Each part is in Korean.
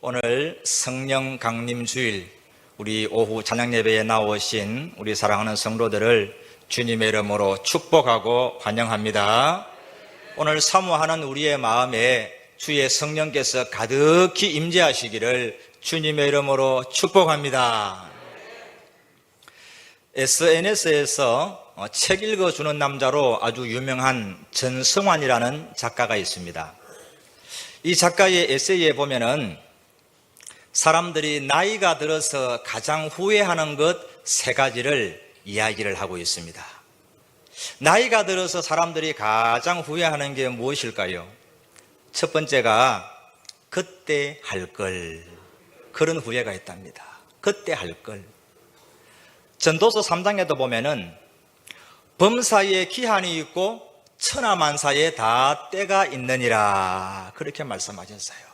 오늘 성령 강림 주일 우리 오후 찬양 예배에 나오신 우리 사랑하는 성도들을 주님의 이름으로 축복하고 환영합니다. 오늘 사모하는 우리의 마음에 주의 성령께서 가득히 임재하시기를 주님의 이름으로 축복합니다. SNS에서 책 읽어주는 남자로 아주 유명한 전성환이라는 작가가 있습니다. 이 작가의 에세이에 보면은 사람들이 나이가 들어서 가장 후회하는 것 세 가지를 이야기를 하고 있습니다. 나이가 들어서 사람들이 가장 후회하는 게 무엇일까요? 첫 번째가 그때 할 걸. 그런 후회가 있답니다. 그때 할 걸. 전도서 3장에도 보면은 범사에 기한이 있고 천하만사에 다 때가 있느니라. 그렇게 말씀하셨어요.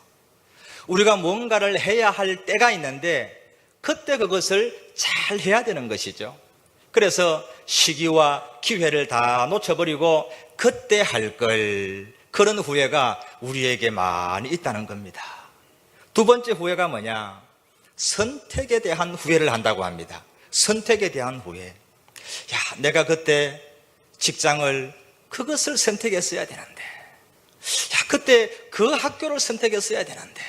우리가 뭔가를 해야 할 때가 있는데 그때 그것을 잘 해야 되는 것이죠. 그래서 시기와 기회를 다 놓쳐버리고 그때 할 걸. 그런 후회가 우리에게 많이 있다는 겁니다. 두 번째 후회가 뭐냐? 선택에 대한 후회를 한다고 합니다. 선택에 대한 후회. 야, 내가 그때 직장을 그것을 선택했어야 되는데. 야, 그때 그 학교를 선택했어야 되는데.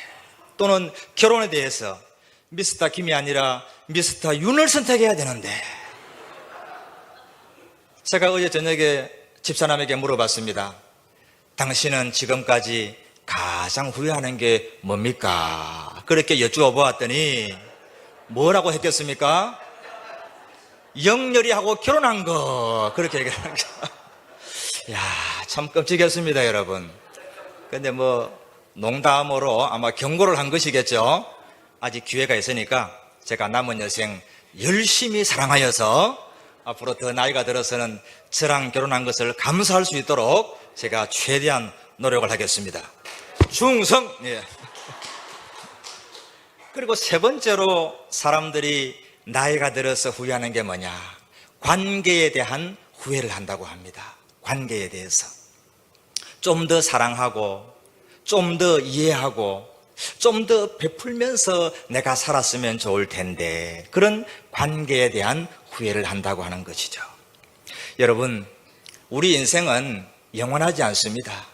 또는 결혼에 대해서 미스터 김이 아니라 미스터 윤을 선택해야 되는데. 제가 어제 저녁에 집사람에게 물어봤습니다. 당신은 지금까지 가장 후회하는 게 뭡니까? 그렇게 여쭈어 보았더니 뭐라고 했겠습니까? 영렬히 하고 결혼한 거. 그렇게 얘기하는 거. 야, 참 끔찍했습니다, 여러분. 근데 뭐, 농담으로 아마 경고를 한 것이겠죠. 아직 기회가 있으니까 제가 남은 여생 열심히 사랑하여서 앞으로 더 나이가 들어서는 저랑 결혼한 것을 감사할 수 있도록 제가 최대한 노력을 하겠습니다. 충성! 예. 그리고 세 번째로 사람들이 나이가 들어서 후회하는 게 뭐냐? 관계에 대한 후회를 한다고 합니다. 관계에 대해서. 좀 더 사랑하고, 좀 더 이해하고, 좀 더 베풀면서 내가 살았으면 좋을 텐데, 그런 관계에 대한 후회를 한다고 하는 것이죠. 여러분, 우리 인생은 영원하지 않습니다.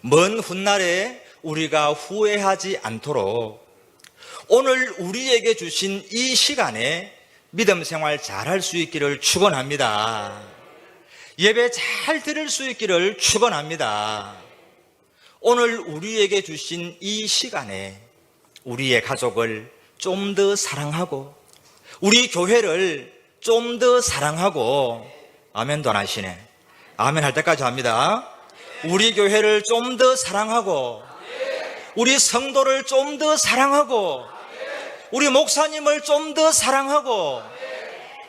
먼 훗날에 우리가 후회하지 않도록 오늘 우리에게 주신 이 시간에 믿음 생활 잘 할 수 있기를 축원합니다. 예배 잘 드릴 수 있기를 축원합니다. 오늘 우리에게 주신 이 시간에 우리의 가족을 좀 더 사랑하고 우리 교회를 좀 더 사랑하고 아멘도 안 하시네. 아멘 할 때까지 합니다. 우리 교회를 좀 더 사랑하고 우리 성도를 좀 더 사랑하고 우리 목사님을 좀 더 사랑하고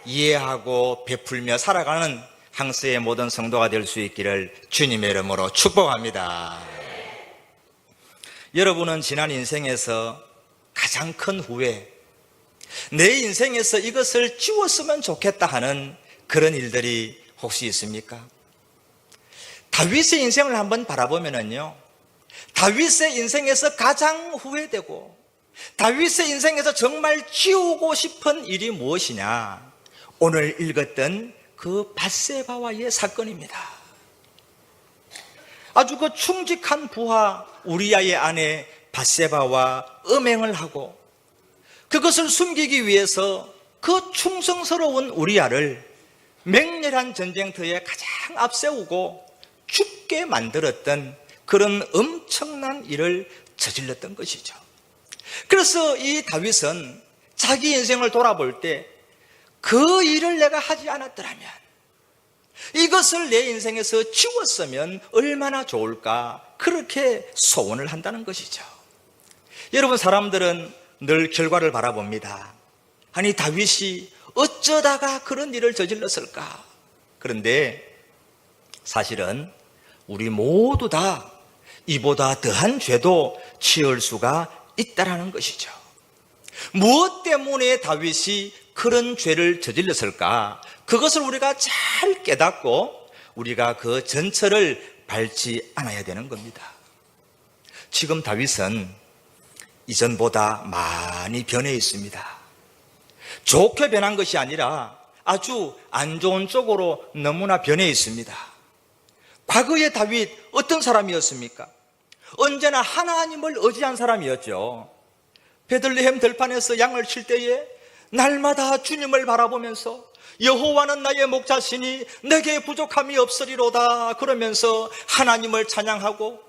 이해하고 베풀며 살아가는 항스의 모든 성도가 될 수 있기를 주님의 이름으로 축복합니다. 여러분은 지난 인생에서 가장 큰 후회, 내 인생에서 이것을 지웠으면 좋겠다 하는 그런 일들이 혹시 있습니까? 다윗의 인생을 한번 바라보면은요, 다윗의 인생에서 가장 후회되고, 다윗의 인생에서 정말 지우고 싶은 일이 무엇이냐? 오늘 읽었던 그 바세바와의 사건입니다. 아주 그 충직한 부하 우리아의 아내 바세바와 음행을 하고 그것을 숨기기 위해서 그 충성스러운 우리아를 맹렬한 전쟁터에 가장 앞세우고 죽게 만들었던 그런 엄청난 일을 저질렀던 것이죠. 그래서 이 다윗은 자기 인생을 돌아볼 때 그 일을 내가 하지 않았더라면 이것을 내 인생에서 지웠으면 얼마나 좋을까 그렇게 소원을 한다는 것이죠. 여러분 사람들은 늘 결과를 바라봅니다. 아니 다윗이 어쩌다가 그런 일을 저질렀을까? 그런데 사실은 우리 모두 다 이보다 더한 죄도 지을 수가 있다라는 것이죠. 무엇 때문에 다윗이 그런 죄를 저질렀을까? 그것을 우리가 잘 깨닫고 우리가 그 전철을 밟지 않아야 되는 겁니다. 지금 다윗은 이전보다 많이 변해 있습니다. 좋게 변한 것이 아니라 아주 안 좋은 쪽으로 너무나 변해 있습니다. 과거의 다윗 어떤 사람이었습니까? 언제나 하나님을 의지한 사람이었죠. 베들레헴 들판에서 양을 칠 때에 날마다 주님을 바라보면서 여호와는 나의 목자시니 내게 부족함이 없으리로다 그러면서 하나님을 찬양하고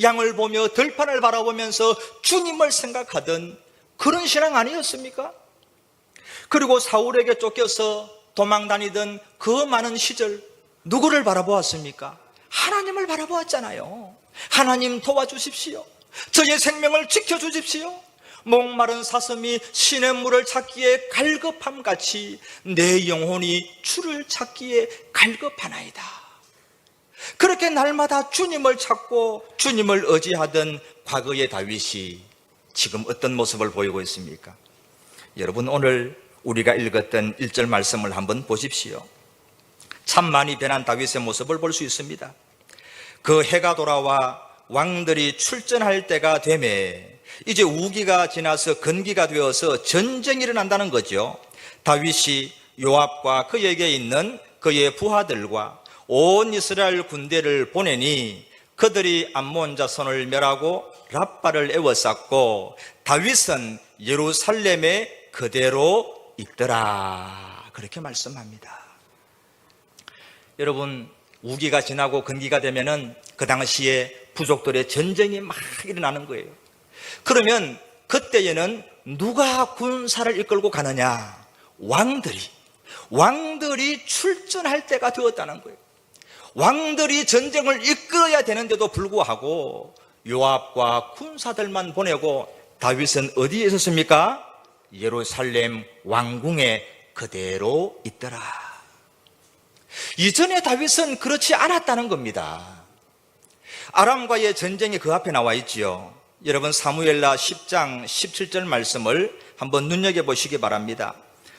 양을 보며 들판을 바라보면서 주님을 생각하던 그런 신앙 아니었습니까? 그리고 사울에게 쫓겨서 도망 다니던 그 많은 시절 누구를 바라보았습니까? 하나님을 바라보았잖아요. 하나님 도와주십시오. 저의 생명을 지켜주십시오. 목마른 사슴이 신의 물을 찾기에 갈급함 같이 내 영혼이 주를 찾기에 갈급하나이다. 그렇게 날마다 주님을 찾고 주님을 의지하던 과거의 다윗이 지금 어떤 모습을 보이고 있습니까? 여러분 오늘 우리가 읽었던 1절 말씀을 한번 보십시오. 참 많이 변한 다윗의 모습을 볼 수 있습니다. 그 해가 돌아와 왕들이 출전할 때가 되매 이제 우기가 지나서 건기가 되어서 전쟁이 일어난다는 거죠. 다윗이 요압과 그에게 있는 그의 부하들과 온 이스라엘 군대를 보내니 그들이 암몬 자손을 멸하고 랍바를 에워쌌고 다윗은 예루살렘에 그대로 있더라. 그렇게 말씀합니다. 여러분 우기가 지나고 건기가 되면은 그 당시에 부족들의 전쟁이 막 일어나는 거예요. 그러면 그때에는 누가 군사를 이끌고 가느냐? 왕들이 왕들이 출전할 때가 되었다는 거예요. 왕들이 전쟁을 이끌어야 되는데도 불구하고 요압과 군사들만 보내고 다윗은 어디에 있었습니까? 예루살렘 왕궁에 그대로 있더라. 이전에 다윗은 그렇지 않았다는 겁니다. 아람과의 전쟁이 그 앞에 나와 있지요. 여러분 사무엘라 10장 17절 말씀을 한번 눈여겨 보시기 바랍니다.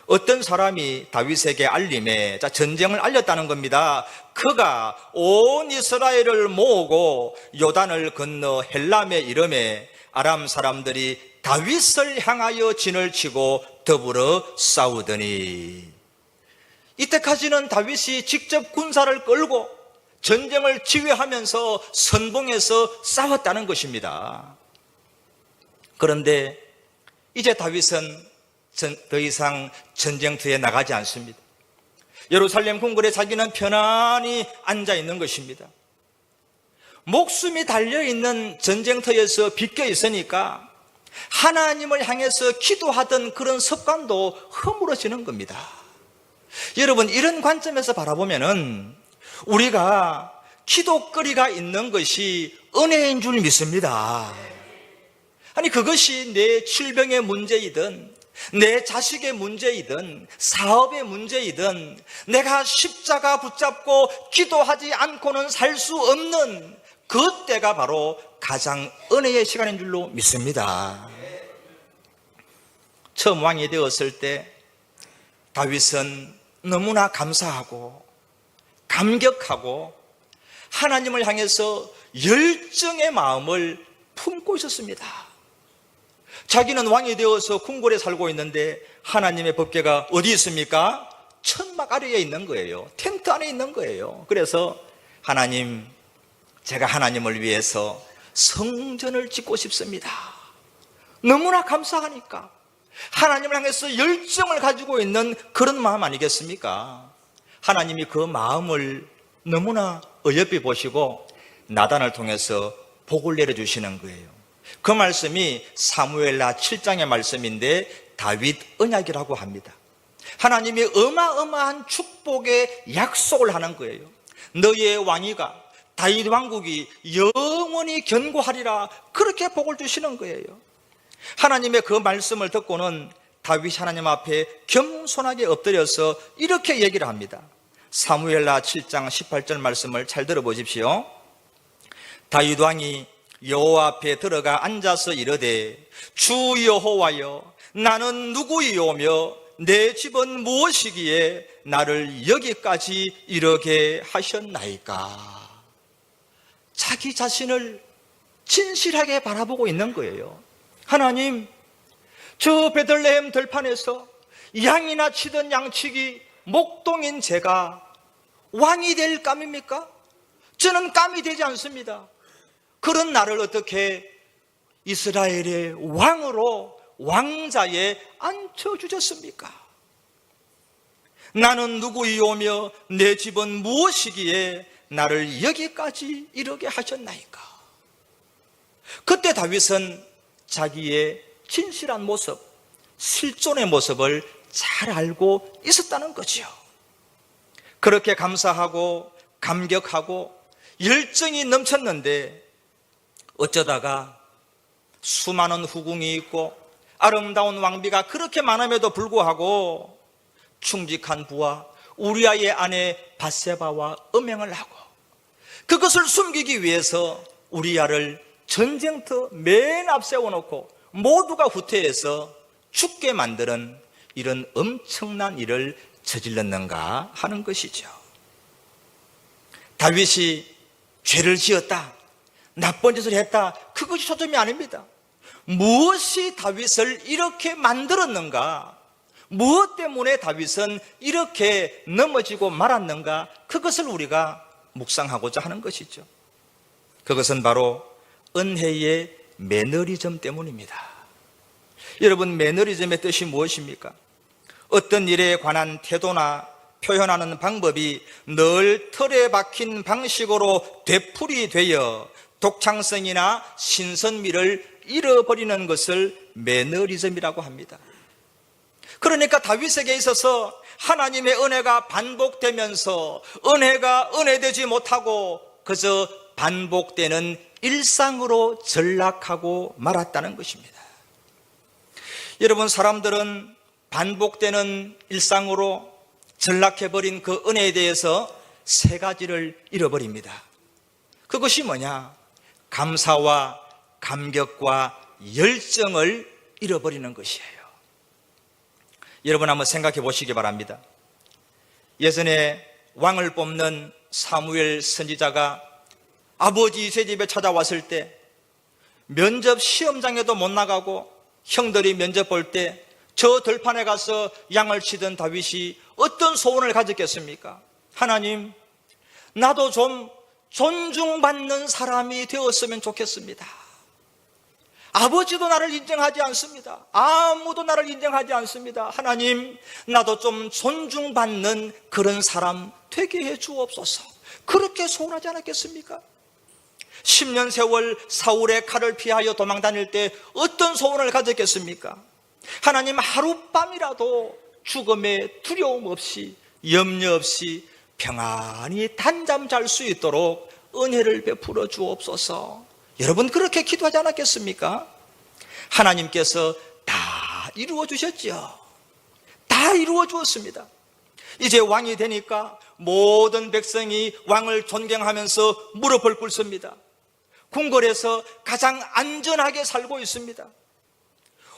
어떤 사람이 다윗에게 알림에 자 전쟁을 알렸다는 겁니다. 그가 온 이스라엘을 모으고 요단을 건너 헬람에 이름에 아람 사람들이 다윗을 향하여 진을 치고 더불어 싸우더니 이때까지는 다윗이 직접 군사를 끌고 전쟁을 지휘하면서 선봉에서 싸웠다는 것입니다. 그런데 이제 다윗은 전- 더 이상 전쟁터에 나가지 않습니다. 예루살렘 궁궐에 자기는 편안히 앉아 있는 것입니다. 목숨이 달려 있는 전쟁터에서 비껴 있으니까 하나님을 향해서 기도하던 그런 습관도 허물어지는 겁니다. 여러분, 이런 관점에서 바라보면은 우리가 기도거리가 있는 것이 은혜인 줄 믿습니다. 아니, 그것이 내 질병의 문제이든, 내 자식의 문제이든, 사업의 문제이든, 내가 십자가 붙잡고 기도하지 않고는 살 수 없는 그때가 바로 가장 은혜의 시간인 줄로 믿습니다. 처음 왕이 되었을 때 다윗은 너무나 감사하고 감격하고 하나님을 향해서 열정의 마음을 품고 있었습니다. 자기는 왕이 되어서 궁궐에 살고 있는데 하나님의 법궤가 어디 있습니까? 천막 아래에 있는 거예요. 텐트 안에 있는 거예요. 그래서 하나님, 제가 하나님을 위해서 성전을 짓고 싶습니다. 너무나 감사하니까. 하나님을 향해서 열정을 가지고 있는 그런 마음 아니겠습니까? 하나님이 그 마음을 너무나 어여삐 보시고 나단을 통해서 복을 내려주시는 거예요. 그 말씀이 사무엘라 7장의 말씀인데 다윗 언약이라고 합니다. 하나님이 어마어마한 축복의 약속을 하는 거예요. 너의 왕위가 다윗 왕국이 영원히 견고하리라 그렇게 복을 주시는 거예요. 하나님의 그 말씀을 듣고는 다윗 하나님 앞에 겸손하게 엎드려서 이렇게 얘기를 합니다. 사무엘라 7장 18절 말씀을 잘 들어보십시오. 다윗 왕이 여호와 앞에 들어가 앉아서 이르되 주 여호와여 나는 누구이오며 내 집은 무엇이기에 나를 여기까지 이르게 하셨나이까 자기 자신을 진실하게 바라보고 있는 거예요 하나님, 저 베들레헴 들판에서 양이나 치던 양치기 목동인 제가 왕이 될 감입니까? 저는 감이 되지 않습니다. 그런 나를 어떻게 이스라엘의 왕으로 왕자에 앉혀주셨습니까? 나는 누구이오며 내 집은 무엇이기에 나를 여기까지 이르게 하셨나이까? 그때 다윗은 자기의 진실한 모습, 실존의 모습을 잘 알고 있었다는 거지요. 그렇게 감사하고 감격하고 열정이 넘쳤는데 어쩌다가 수많은 후궁이 있고 아름다운 왕비가 그렇게 많음에도 불구하고 충직한 부하 우리아의 아내 바세바와 음행을 하고 그것을 숨기기 위해서 우리아를 전쟁터 맨 앞 세워놓고 모두가 후퇴해서 죽게 만드는 이런 엄청난 일을 저질렀는가 하는 것이죠. 다윗이 죄를 지었다. 나쁜 짓을 했다. 그것이 초점이 아닙니다. 무엇이 다윗을 이렇게 만들었는가? 무엇 때문에 다윗은 이렇게 넘어지고 말았는가? 그것을 우리가 묵상하고자 하는 것이죠. 그것은 바로 은혜의 매너리즘 때문입니다. 여러분, 매너리즘의 뜻이 무엇입니까? 어떤 일에 관한 태도나 표현하는 방법이 늘 틀에 박힌 방식으로 되풀이 되어 독창성이나 신선미를 잃어버리는 것을 매너리즘이라고 합니다. 그러니까 다윗에게 있어서 하나님의 은혜가 반복되면서 은혜가 은혜되지 못하고 그저 반복되는 일상으로 전락하고 말았다는 것입니다. 여러분, 사람들은 반복되는 일상으로 전락해버린 그 은혜에 대해서 세 가지를 잃어버립니다. 그것이 뭐냐? 감사와 감격과 열정을 잃어버리는 것이에요. 여러분 한번 생각해 보시기 바랍니다. 예전에 왕을 뽑는 사무엘 선지자가 아버지 이세 집에 찾아왔을 때 면접 시험장에도 못 나가고 형들이 면접 볼 때 저 들판에 가서 양을 치던 다윗이 어떤 소원을 가졌겠습니까? 하나님, 나도 좀 존중받는 사람이 되었으면 좋겠습니다. 아버지도 나를 인정하지 않습니다. 아무도 나를 인정하지 않습니다. 하나님, 나도 좀 존중받는 그런 사람 되게 해 주옵소서. 그렇게 소원하지 않았겠습니까? 10년 세월 사울의 칼을 피하여 도망 다닐 때 어떤 소원을 가졌겠습니까? 하나님 하룻밤이라도 죽음에 두려움 없이 염려 없이 평안히 단잠 잘 수 있도록 은혜를 베풀어 주옵소서. 여러분 그렇게 기도하지 않았겠습니까? 하나님께서 다 이루어 주셨죠. 다 이루어 주었습니다. 이제 왕이 되니까 모든 백성이 왕을 존경하면서 무릎을 꿇습니다. 궁궐에서 가장 안전하게 살고 있습니다.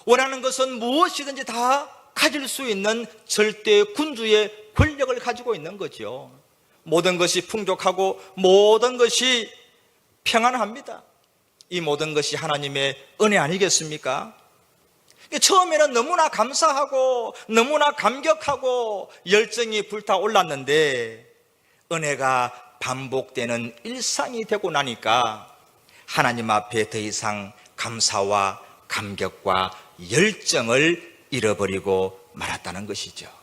원하는 것은 무엇이든지 다 가질 수 있는 절대 군주의 권력을 가지고 있는 거죠. 모든 것이 풍족하고 모든 것이 평안합니다. 이 모든 것이 하나님의 은혜 아니겠습니까? 처음에는 너무나 감사하고 너무나 감격하고 열정이 불타올랐는데 은혜가 반복되는 일상이 되고 나니까 하나님 앞에 더 이상 감사와 감격과 열정을 잃어버리고 말았다는 것이죠.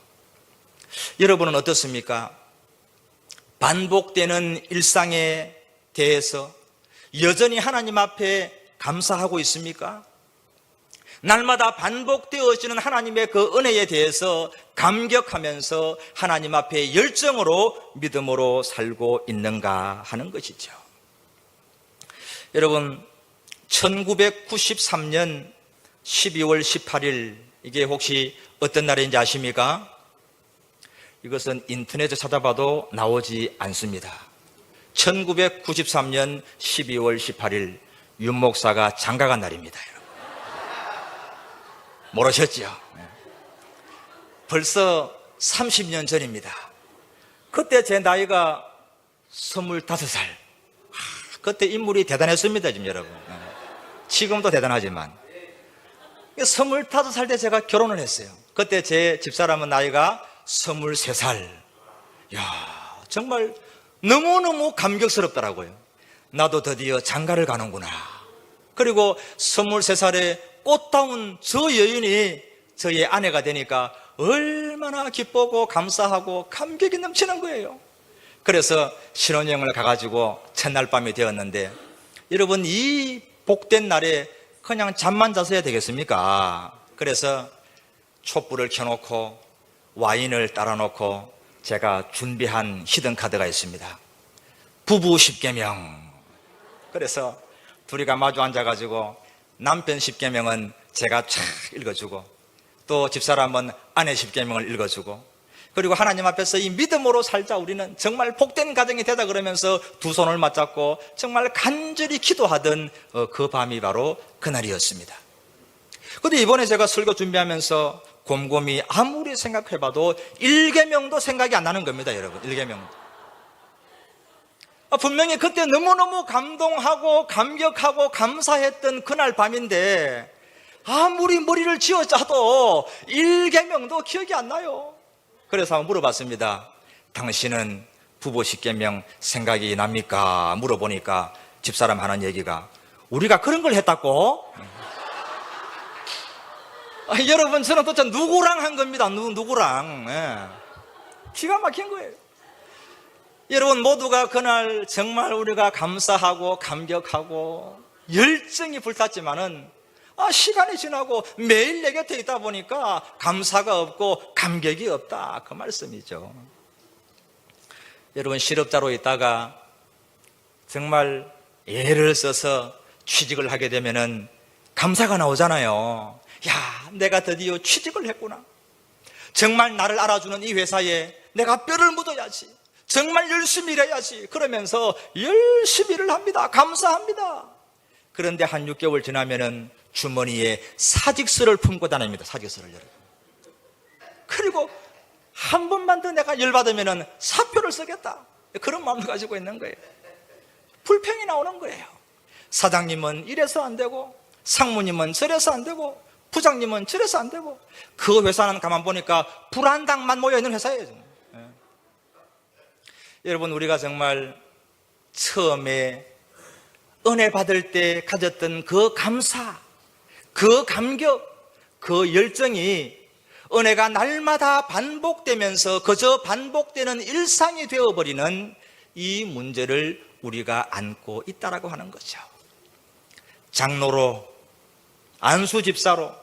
여러분은 어떻습니까? 반복되는 일상에 대해서 여전히 하나님 앞에 감사하고 있습니까? 날마다 반복되어지는 하나님의 그 은혜에 대해서 감격하면서 하나님 앞에 열정으로 믿음으로 살고 있는가 하는 것이죠. 여러분, 1993년 12월 18일, 이게 혹시 어떤 날인지 아십니까? 이것은 인터넷에 찾아봐도 나오지 않습니다. 1993년 12월 18일, 윤 목사가 장가간 날입니다. 모르셨죠? 네. 벌써 30년 전입니다. 그때 제 나이가 25살. 그때 인물이 대단했습니다, 지금 여러분. 네. 지금도 대단하지만. 스물다섯 살때 제가 결혼을 했어요. 그때 제 집사람은 나이가 스물세 살. 야, 정말 너무너무 감격스럽더라고요. 나도 드디어 장가를 가는구나. 그리고 스물세 살에 꽃다운 저 여인이 저의 아내가 되니까 얼마나 기쁘고 감사하고 감격이 넘치는 거예요. 그래서 신혼여행을 가가지고 첫날 밤이 되었는데 여러분 이 복된 날에 그냥 잠만 자서 해야 되겠습니까? 그래서 촛불을 켜놓고 와인을 따라놓고 제가 준비한 히든 카드가 있습니다. 부부 10개명. 그래서 둘이가 마주 앉아가지고 남편 10개명은 제가 쫙 읽어주고 또 집사람은 아내 10개명을 읽어주고 그리고 하나님 앞에서 이 믿음으로 살자 우리는 정말 복된 가정이 되다 그러면서 두 손을 맞잡고 정말 간절히 기도하던 어, 그 밤이 바로 그날이었습니다. 근데 이번에 제가 설교 준비하면서 곰곰이 아무리 생각해봐도 일개명도 생각이 안 나는 겁니다, 여러분. 일개명. 아, 분명히 그때 너무너무 감동하고 감격하고 감사했던 그날 밤인데 아무리 머리를 쥐어 짜도 일개명도 기억이 안 나요. 그래서 한번 물어봤습니다. 당신은 부부 십계명 생각이 납니까? 물어보니까 집사람 하는 얘기가 우리가 그런 걸 했다고? 아, 여러분 저는 도대체 누구랑 한 겁니다. 누, 누구랑. 예. 기가 막힌 거예요. 여러분 모두가 그날 정말 우리가 감사하고 감격하고 열정이 불탔지만은 아, 시간이 지나고 매일 내 곁에 있다 보니까 감사가 없고 감격이 없다. 그 말씀이죠. 여러분 실업자로 있다가 정말 예를 써서 취직을 하게 되면은 감사가 나오잖아요. 야, 내가 드디어 취직을 했구나. 정말 나를 알아주는 이 회사에 내가 뼈를 묻어야지. 정말 열심히 일해야지. 그러면서 열심히 일을 합니다. 감사합니다. 그런데 한 6개월 지나면은 주머니에 사직서를 품고 다닙니다. 사직서를 여러분. 그리고 한 번만 더 내가 열받으면은 사표를 쓰겠다. 그런 마음을 가지고 있는 거예요. 불평이 나오는 거예요. 사장님은 이래서 안 되고, 상무님은 저래서 안 되고, 부장님은 저래서 안 되고, 그 회사는 가만 보니까 불안당만 모여 있는 회사예요. 정말. 예. 여러분, 우리가 정말 처음에 은혜 받을 때 가졌던 그 감사, 그 감격, 그 열정이 은혜가 날마다 반복되면서 그저 반복되는 일상이 되어버리는 이 문제를 우리가 안고 있다라고 하는 거죠. 장로로, 안수 집사로,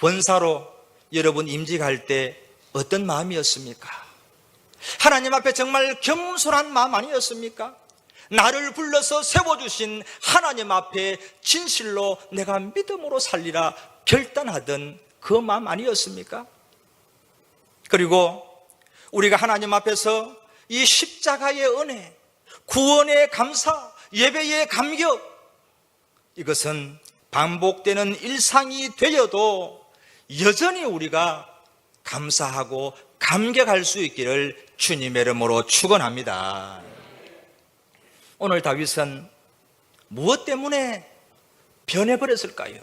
권사로 여러분 임직할 때 어떤 마음이었습니까? 하나님 앞에 정말 겸손한 마음 아니었습니까? 나를 불러서 세워주신 하나님 앞에 진실로 내가 믿음으로 살리라 결단하던 그 마음 아니었습니까? 그리고 우리가 하나님 앞에서 이 십자가의 은혜, 구원의 감사, 예배의 감격, 이것은 반복되는 일상이 되어도 여전히 우리가 감사하고 감격할 수 있기를 주님의 이름으로 축원합니다. 오늘 다윗은 무엇 때문에 변해버렸을까요?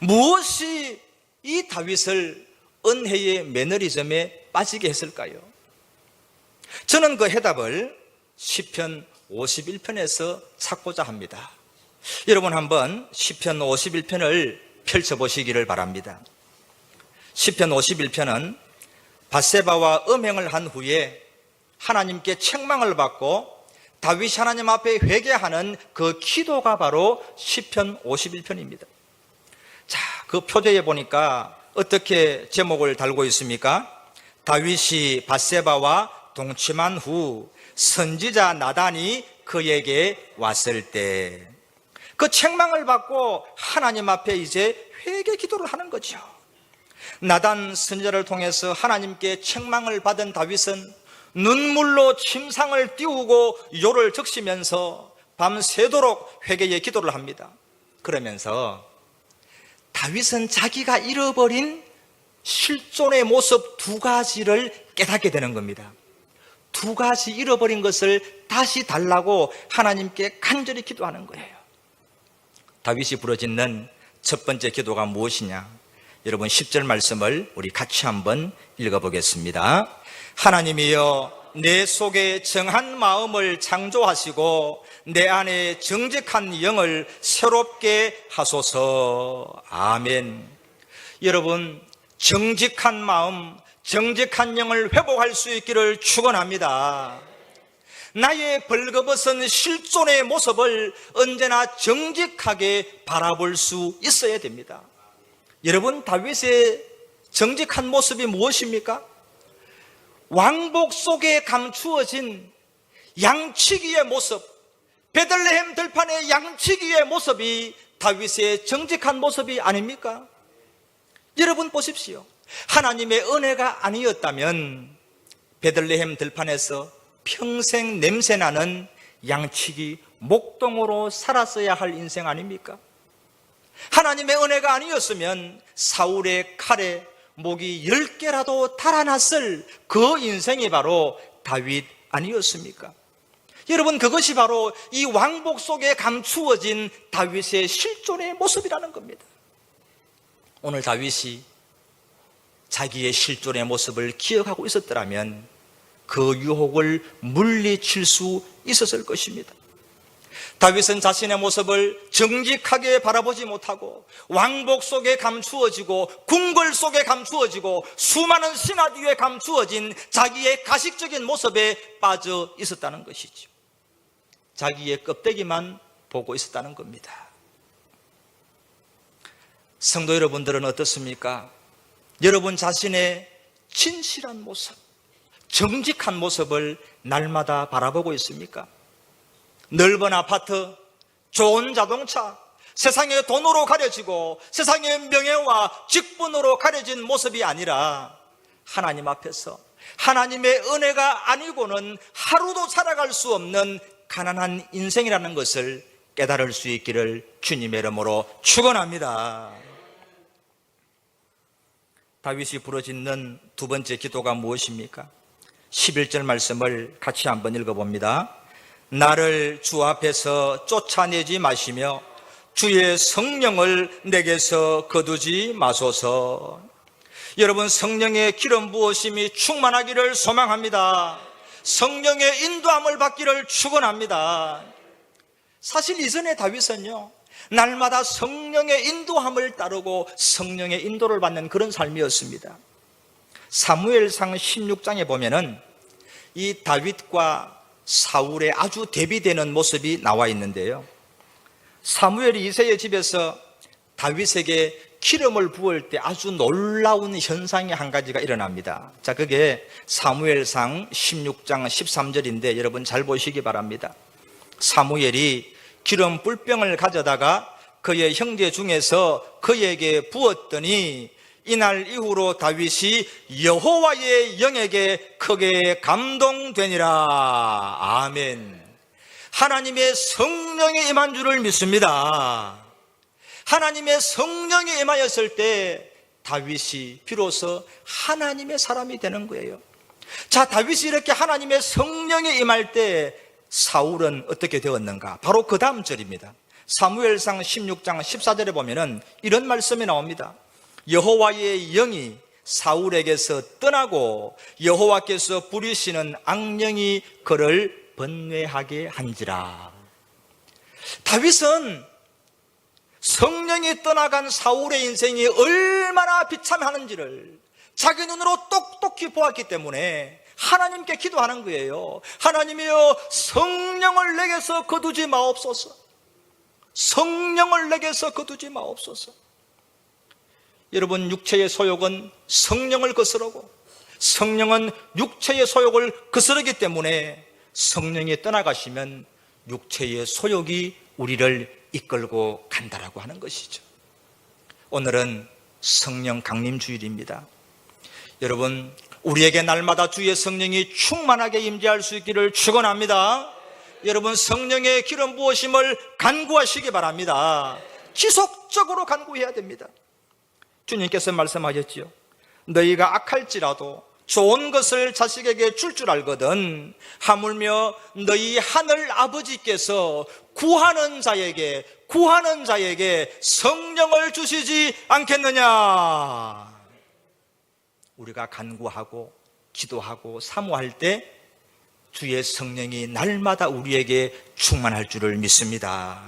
무엇이 이 다윗을 은혜의 매너리즘에 빠지게 했을까요? 저는 그 해답을 시편 51편에서 찾고자 합니다. 여러분 한번 시편 51편을 펼쳐 보시기를 바랍니다. 시편 51편은 바세바와 음행을 한 후에 하나님께 책망을 받고 다윗이 하나님 앞에 회개하는 그 기도가 바로 시편 51편입니다. 자, 그 표제에 보니까 어떻게 제목을 달고 있습니까? 다윗이 바세바와 동침한 후 선지자 나단이 그에게 왔을 때 그 책망을 받고 하나님 앞에 이제 회개 기도를 하는 거죠. 나단 선지자를 통해서 하나님께 책망을 받은 다윗은 눈물로 침상을 띄우고 요를 적시면서 밤새도록 회개의 기도를 합니다. 그러면서 다윗은 자기가 잃어버린 실존의 모습 두 가지를 깨닫게 되는 겁니다. 두 가지 잃어버린 것을 다시 달라고 하나님께 간절히 기도하는 거예요. 다윗이 부르짖는 첫 번째 기도가 무엇이냐? 여러분 10절 말씀을 우리 같이 한번 읽어보겠습니다. 하나님이여 내 속에 정한 마음을 창조하시고 내 안에 정직한 영을 새롭게 하소서. 아멘. 여러분 정직한 마음, 정직한 영을 회복할 수 있기를 축원합니다. 나의 벌거벗은 실존의 모습을 언제나 정직하게 바라볼 수 있어야 됩니다. 여러분 다윗의 정직한 모습이 무엇입니까? 왕복 속에 감추어진 양치기의 모습, 베들레헴 들판의 양치기의 모습이 다윗의 정직한 모습이 아닙니까? 여러분 보십시오. 하나님의 은혜가 아니었다면 베들레헴 들판에서 평생 냄새나는 양치기 목동으로 살았어야 할 인생 아닙니까? 하나님의 은혜가 아니었으면 사울의 칼에 목이 열 개라도 달아났을 그 인생이 바로 다윗 아니었습니까? 여러분 그것이 바로 이 왕복 속에 감추어진 다윗의 실존의 모습이라는 겁니다. 오늘 다윗이 자기의 실존의 모습을 기억하고 있었더라면 그 유혹을 물리칠 수 있었을 것입니다. 다윗은 자신의 모습을 정직하게 바라보지 못하고 왕복 속에 감추어지고 궁궐 속에 감추어지고 수많은 신하 뒤에 감추어진 자기의 가식적인 모습에 빠져 있었다는 것이죠. 자기의 껍데기만 보고 있었다는 겁니다. 성도 여러분들은 어떻습니까? 여러분 자신의 진실한 모습, 정직한 모습을 날마다 바라보고 있습니까? 넓은 아파트, 좋은 자동차, 세상의 돈으로 가려지고 세상의 명예와 직분으로 가려진 모습이 아니라 하나님 앞에서 하나님의 은혜가 아니고는 하루도 살아갈 수 없는 가난한 인생이라는 것을 깨달을 수 있기를 주님의 이름으로 축원합니다. 다윗이 부르짖는 두 번째 기도가 무엇입니까? 11절 말씀을 같이 한번 읽어봅니다. 나를 주 앞에서 쫓아내지 마시며 주의 성령을 내게서 거두지 마소서. 여러분 성령의 기름 부으심이 충만하기를 소망합니다. 성령의 인도함을 받기를 축원합니다. 사실 이전에 다윗은요. 날마다 성령의 인도함을 따르고 성령의 인도를 받는 그런 삶이었습니다. 사무엘상 16장에 보면은 이 다윗과 사울의 아주 대비되는 모습이 나와 있는데요. 사무엘이 이세의 집에서 다윗에게 기름을 부을 때 아주 놀라운 현상이 한 가지가 일어납니다. 자, 그게 사무엘상 16장 13절인데 여러분 잘 보시기 바랍니다. 사무엘이 기름 뿔병을 가져다가 그의 형제 중에서 그에게 부었더니 이날 이후로 다윗이 여호와의 영에게 크게 감동되니라. 아멘. 하나님의 성령이 임한 줄을 믿습니다. 하나님의 성령이 임하였을 때 다윗이 비로소 하나님의 사람이 되는 거예요. 자, 다윗이 이렇게 하나님의 성령이 임할 때 사울은 어떻게 되었는가? 바로 그 다음 절입니다. 사무엘상 16장 14절에 보면은 이런 말씀이 나옵니다. 여호와의 영이 사울에게서 떠나고 여호와께서 부리시는 악령이 그를 번뇌하게 한지라. 다윗은 성령이 떠나간 사울의 인생이 얼마나 비참하는지를 자기 눈으로 똑똑히 보았기 때문에 하나님께 기도하는 거예요. 하나님이여 성령을 내게서 거두지 마옵소서. 성령을 내게서 거두지 마옵소서. 여러분 육체의 소욕은 성령을 거스르고 성령은 육체의 소욕을 거스르기 때문에 성령이 떠나가시면 육체의 소욕이 우리를 이끌고 간다라고 하는 것이죠. 오늘은 성령 강림 주일입니다. 여러분 우리에게 날마다 주의 성령이 충만하게 임재할 수 있기를 축원합니다. 여러분 성령의 기름 부으심을 간구하시기 바랍니다. 지속적으로 간구해야 됩니다. 주님께서 말씀하셨지요. 너희가 악할지라도 좋은 것을 자식에게 줄줄 알거든 하물며 너희 하늘 아버지께서 구하는 자에게 구하는 자에게 성령을 주시지 않겠느냐 우리가 간구하고 기도하고 사모할 때 주의 성령이 날마다 우리에게 충만할 줄을 믿습니다.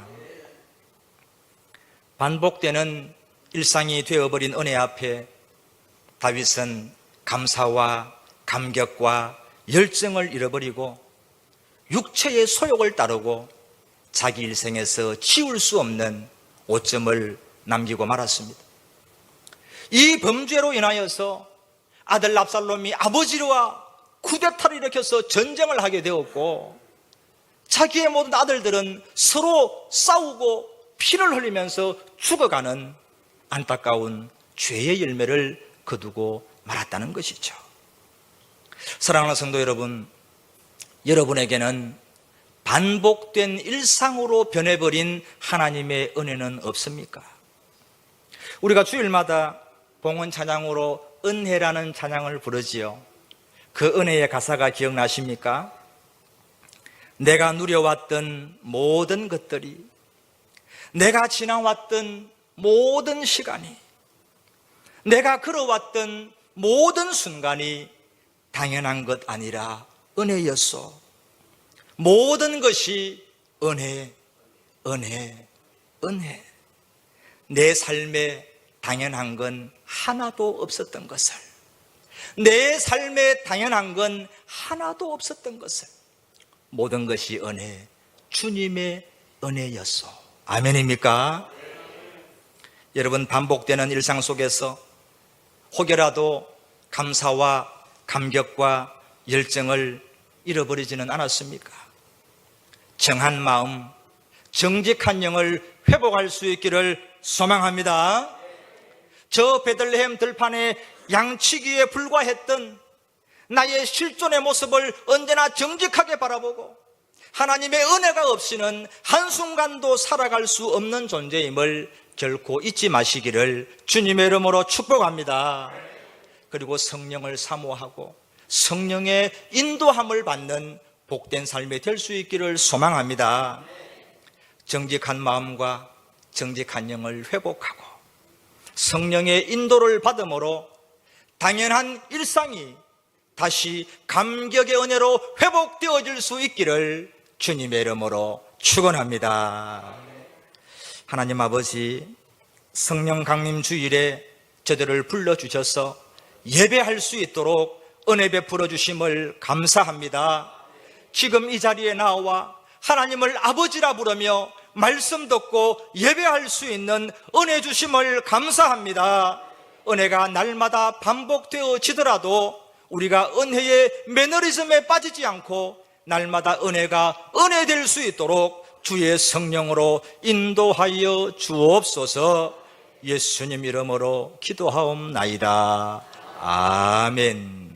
반복되는 일상이 되어버린 은혜 앞에 다윗은 감사와 감격과 열정을 잃어버리고 육체의 소욕을 따르고 자기 일생에서 지울 수 없는 오점을 남기고 말았습니다. 이 범죄로 인하여서 아들 납살롬이 아버지와 쿠데타를 일으켜서 전쟁을 하게 되었고 자기의 모든 아들들은 서로 싸우고 피를 흘리면서 죽어가는 안타까운 죄의 열매를 거두고 말았다는 것이죠. 사랑하는 성도 여러분, 여러분에게는 반복된 일상으로 변해버린 하나님의 은혜는 없습니까? 우리가 주일마다 봉헌 찬양으로 은혜라는 찬양을 부르지요. 그 은혜의 가사가 기억나십니까? 내가 누려왔던 모든 것들이 내가 지나왔던 모든 시간이 내가 걸어왔던 모든 순간이 당연한 것 아니라 은혜였소. 모든 것이 은혜, 은혜, 은혜. 내 삶에 당연한 건 하나도 없었던 것을, 내 삶에 당연한 건 하나도 없었던 것을, 모든 것이 은혜, 주님의 은혜였소. 아멘입니까? 여러분, 반복되는 일상 속에서 혹여라도 감사와 감격과 열정을 잃어버리지는 않았습니까? 정한 마음, 정직한 영을 회복할 수 있기를 소망합니다. 저 베들레헴 들판에 양치기에 불과했던 나의 실존의 모습을 언제나 정직하게 바라보고 하나님의 은혜가 없이는 한순간도 살아갈 수 없는 존재임을 결코 잊지 마시기를 주님의 이름으로 축복합니다. 그리고 성령을 사모하고 성령의 인도함을 받는 복된 삶이 될 수 있기를 소망합니다. 정직한 마음과 정직한 영을 회복하고 성령의 인도를 받음으로 당연한 일상이 다시 감격의 은혜로 회복되어질 수 있기를 주님의 이름으로 축원합니다. 하나님 아버지 성령 강림 주일에 저들을 불러 주셔서 예배할 수 있도록 은혜 베풀어 주심을 감사합니다. 지금 이 자리에 나와 하나님을 아버지라 부르며 말씀 듣고 예배할 수 있는 은혜 주심을 감사합니다. 은혜가 날마다 반복되어지더라도 우리가 은혜의 매너리즘에 빠지지 않고 날마다 은혜가 은혜 될 수 있도록 주의 성령으로 인도하여 주옵소서 예수님 이름으로 기도하옵나이다. 아멘.